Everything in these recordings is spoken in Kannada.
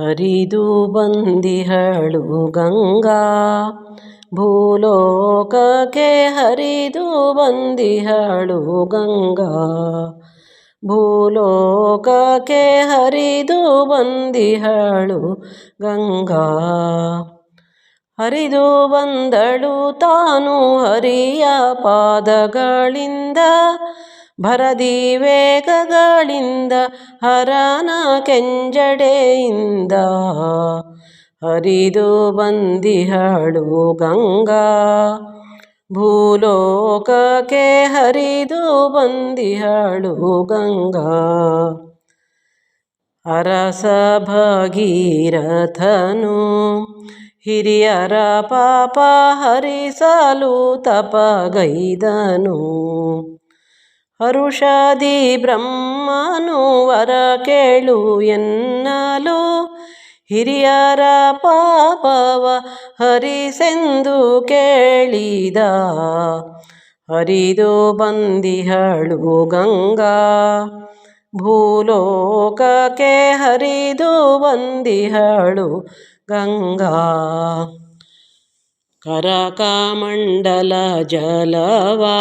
ಹರಿದು ಬಂದಿಹಳು ಗಂಗಾ. ಭೂಲೋಕಕ್ಕೆ ಹರಿದು ಬಂದಿಹಳು ಗಂಗಾ. ಭೂಲೋಕಕ್ಕೆ ಹರಿದು ಬಂದಿಹಳು ಗಂಗಾ. ಹರಿದು ಬಂದಳು ತಾನು ಹರಿಯ ಪಾದಗಳಿಂದ. ಭರದಿ ವೇಗಗಳಿಂದ ಹರನ ಕೆಂಜಡೆಯಿಂದ ಹರಿದು ಬಂದಿಹಳು ಗಂಗಾ. ಭೂಲೋಕಕ್ಕೆ ಹರಿದು ಬಂದಿಹಳು ಗಂಗಾ. ಅರಸ ಭಗೀರಥನು ಹಿರಿಯರ ಪಾಪ ಹರಿಸಲು ತಪಗೈದನು. ಹರುಷದಿ ಬ್ರಹ್ಮನು ವರ ಕೇಳು ಎನ್ನಲು. ಹಿರಿಯರ ಪಾಪವ ಹರಿಸೆಂದು ಕೇಳಿದ. ಹರಿದು ಬಂದಿಹಳು ಗಂಗಾ. ಭೂಲೋಕಕ್ಕೆ ಹರಿದು ಬಂದಿಹಳು ಗಂಗಾ. ಕರಕಮಂಡಲ ಜಲವಾ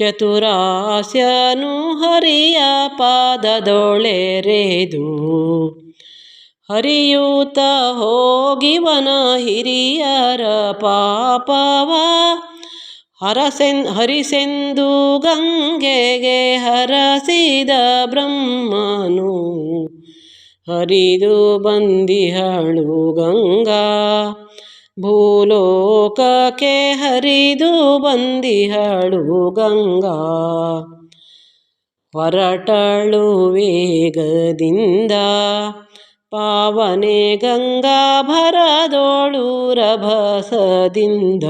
ಚತುರಾಸ್ಯನು ಹರಿಯ ಪಾದದೊಳೆರೆದು ಹರಿಯೂತ ಹೋಗಿವನ ಹಿರಿಯರ ಪಾಪವ. ಹರಸೆನ್, ಹರಿಸೆಂದು ಗಂಗೆಗೆ ಹರಸಿದ ಬ್ರಹ್ಮನು. ಹರಿದು ಬಂದಿಹಳು ಗಂಗಾ. ಭೂಲೋಕಕ್ಕೆ ಹರಿದು ಬಂದಿಹಳು ಗಂಗಾ. ಹೊರಟಳು ವೇಗದಿಂದ. ಪಾವನೆ ಗಂಗಾ ಭರದೋಳು ರಭಸದಿಂದ.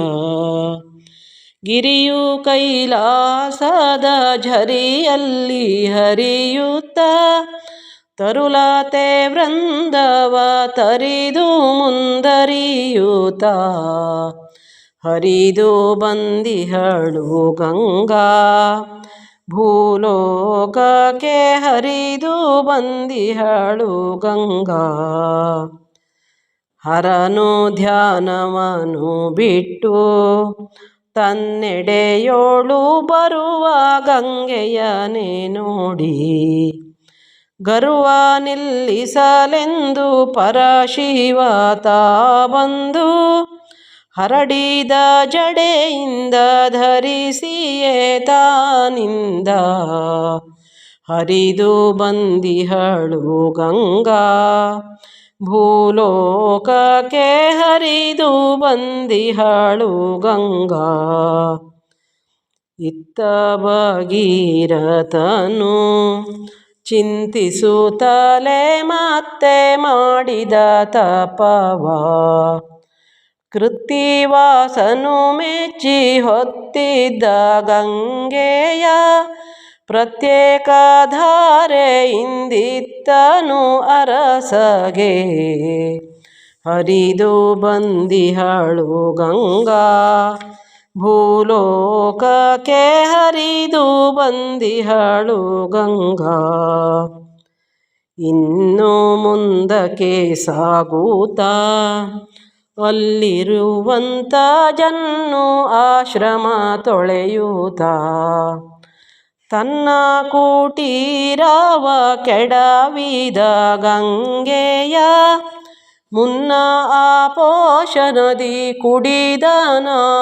ಗಿರಿಯು ಕೈಲಾಸದ ಝರಿಯಲ್ಲಿ ಹರಿಯುತ್ತ ತರುಲತೆ ವೃಂದವ ತರಿದು ಮುಂದರಿಯೂತ ಹರಿದು ಬಂದಿಹಳು ಗಂಗಾ. ಭೂಲೋಕಕ್ಕೆ ಹರಿದು ಬಂದಿಹಳು ಗಂಗಾ. ಹರನು ಧ್ಯಾನವನು ಬಿಟ್ಟು ತನ್ನೆಡೆಯೋಳು ಬರುವ ಗಂಗೆಯನೇ ನೋಡಿ. ಗರ್ವ ನಿಲ್ಲಿಸಲೆಂದು ಪರಶಿವತ ಬಂದು ಹರಡಿದ ಜಡೆಯಿಂದ ಧರಿಸಿಯೇ ತಾನಿಂದ. ಹರಿದು ಬಂದಿಹಳು ಗಂಗಾ, ಭೂಲೋಕಕ್ಕೆ ಹರಿದು ಬಂದಿಹಳು ಗಂಗಾ. ಇತ್ತ ಭಗೀರಥನು ಚಿಂತಿಸುತ್ತಲೇ ಮತ್ತೆ ಮಾಡಿದ ತಪವ. ಕೃತಿವಾಸನು ಮೆಚ್ಚಿ ಹೊತ್ತಿದ್ದ ಗಂಗೆಯ ಪ್ರತ್ಯೇಕ ಧಾರೆಯಿಂದಿತ್ತನು ಅರಸಗೆ. ಹರಿದು ಬಂದಿಹಳು ಗಂಗಾ. ಭೂಲೋಕಕ್ಕೆ ಹರಿದು ಬಂದಿಹಳು ಗಂಗಾ. ಇನ್ನು ಮುಂದಕ್ಕೆ ಸಾಗುತ್ತಾ? ಅಲ್ಲಿರುವಂಥ ಜನ್ನು ಆಶ್ರಮ ತೊಳೆಯೂತ ತನ್ನ ಕೂಟೀರವ ಕೆಡವಿದ ಗಂಗೆಯ ಮುನ್ನ ಆ ಪೋಷನದಿ ಕುಡಿದ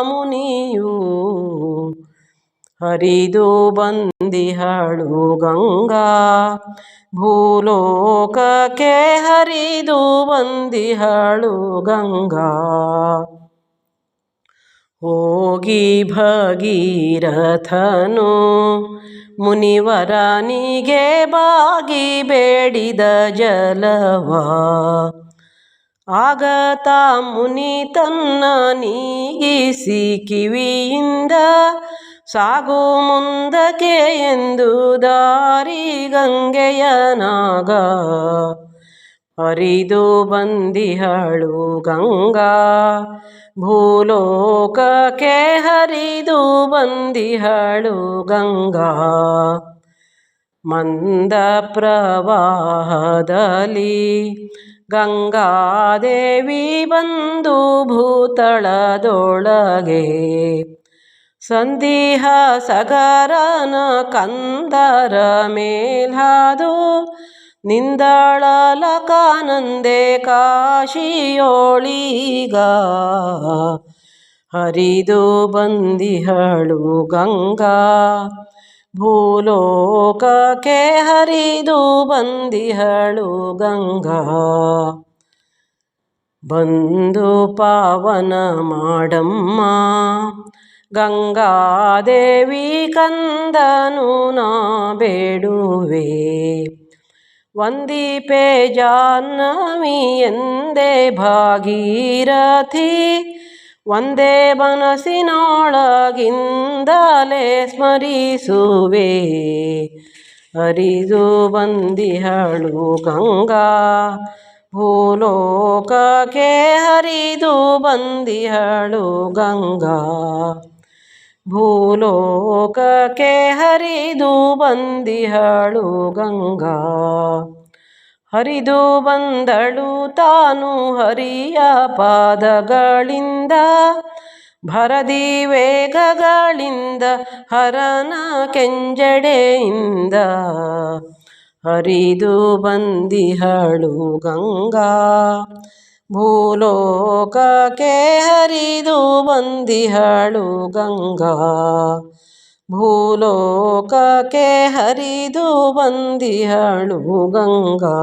ಮುನಿಯು ಹರಿದು ಬಂದಿಹಳು ಗಂಗಾ. ಭೂಲೋಕಕ್ಕೆ ಹರಿದು ಬಂದಿಹಳು ಗಂಗಾ. ಹೋಗಿ ಭಗೀರಥನು ಮುನಿವರನಿಗೆ ಬಾಗಿ ಬೇಡಿದ ಜಲವಾ. ಆಗತ ಮುನಿ ತನ್ನ ನೀಗಿಸಿ ಕಿವಿಯಿಂದ ಸಾಗು ಮುಂದಕ್ಕೆ ಎಂದು ದಾರಿ ಗಂಗೆಯನಾಗ ಹರಿದು ಬಂದಿಹಳು ಗಂಗಾ. ಭೂಲೋಕಕ್ಕೆ ಹರಿದು ಬಂದಿಹಳು ಗಂಗಾ. ಮಂದ ಪ್ರವಾಹದಲ್ಲಿ ಗಂಗಾದೇವಿ ಬಂದು ಭೂತಳದೊಳಗೆ. ಸಂದಿಹ ಸಗರನ ಕಂದರ ಮೇಲ್ಹಾದು ನಿಂದಳಲಕಾನಂದೆ ಕಾಶಿಯೋಳೀಗ. ಹರಿದು ಬಂದಿಹಳು ಗಂಗಾ ಭೂಲೋಕಕ್ಕೆ ಹರಿದು ಬಂದಿಹಳು ಗಂಗಾ. ಬಂದು ಪಾವನ ಮಾಡಮ್ಮ. ಗಂಗಾದೇವಿ ಕಂದನು ನಾ ಬೇಡುವೆ. ವಂದಿಪೆ ಜಾಹ್ನವಿ ಎಂದೇ ಭಾಗೀರಥಿ. ಒಂದೇ ಮನಸ್ಸಿನೊಳಗಿಂದಲೇ ಸ್ಮರಿಸುವೆ. ಹರಿದು ಬಂದಿಹಳು ಗಂಗಾ ಭೂಲೋಕಕ್ಕೆ ಹರಿದು ಬಂದಿಹಳು ಗಂಗಾ. ಭೂಲೋಕಕ್ಕೆ ಹರಿದು ಬಂದಿಹಳು ಗಂಗಾ. ಹರಿದು ಬಂದಳು ತಾನು ಹರಿಯ ಪಾದಗಳಿಂದ. ಭರದಿ ವೇಗಗಳಿಂದ ಹರನ ಕೆಂಜಡೆಯಿಂದ ಹರಿದು ಬಂದಿಹಳು ಗಂಗಾ. ಭೂಲೋಕಕ್ಕೆ ಹರಿದು ಬಂದಿಹಳು ಗಂಗಾ. ಭೂಲೋಕಕ್ಕೆ ಹರಿದು ಬಂದಿಹಳು ಗಂಗಾ.